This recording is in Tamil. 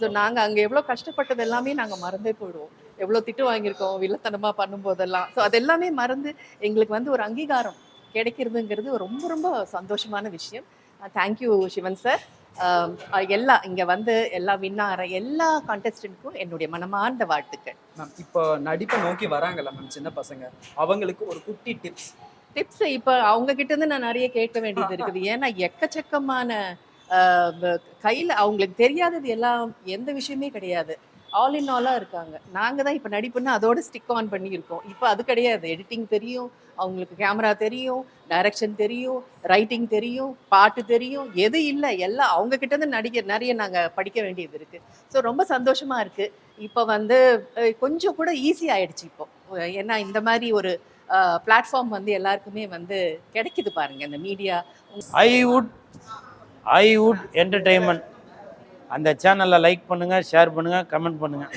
ஸோ நாங்கள் அங்கே எவ்வளோ கஷ்டப்பட்டது எல்லாமே நாங்கள் மறந்தே போயிடுவோம். எவ்வளோ திட்டு வாங்கியிருக்கோம் வில்லத்தனமாக பண்ணும்போதெல்லாம். ஸோ அது எல்லாமே மறந்து எங்களுக்கு வந்து ஒரு அங்கீகாரம் கிடைக்கிறதுங்கிறது ரொம்ப ரொம்ப சந்தோஷமான விஷயம். தேங்க்யூ சிவன் சார் எல்லா இங்கே வந்து எல்லா வின்னார எல்லா கான்டெஸ்டன்ட்க்கும் என்னுடைய மனமார்ந்த வாழ்த்துக்கள். மேம் இப்போ நடிப்பை நோக்கி வராங்கல்ல மேம் சின்ன பசங்க. அவங்களுக்கு ஒரு குட்டி டிப்ஸ் டிப்ஸ் இப்போ அவங்க கிட்ட இருந்து நான் நிறைய கேட்க வேண்டியது இருக்குது. ஏன்னா எக்கச்சக்கமான கையில் அவங்களுக்கு தெரியாதது எல்லாம் எந்த விஷயமே கிடையாது. ஆல் இன் ஆலாக இருக்காங்க. நாங்கள் தான் இப்போ நடிப்புன்னா அதோட ஸ்டிக் ஆன் பண்ணியிருக்கோம். இப்போ அது கிடையாது. எடிட்டிங் தெரியும் அவங்களுக்கு கேமரா தெரியும் டைரக்ஷன் தெரியும் ரைட்டிங் தெரியும் பாட்டு தெரியும் எது இல்லை. எல்லாம் அவங்க கிட்டேருந்து நடிக்க நிறைய நாங்கள் படிக்க வேண்டியது இருக்குது ஸோ ரொம்ப சந்தோஷமாக இருக்குது இப்போ வந்து கொஞ்சம் கூட ஈஸி ஆகிடுச்சு இப்போ. ஏன்னா இந்த மாதிரி ஒரு பிளாட்ஃபார்ம் வந்து எல்லாருக்குமே வந்து கிடைக்குது பாருங்கள் இந்த மீடியா ஐவுட் ஐவுட் என்டர்டெயின்மெண்ட் அந்த சேனலை லைக் பண்ணுங்கள் ஷேர் பண்ணுங்கள் கமெண்ட் பண்ணுங்கள்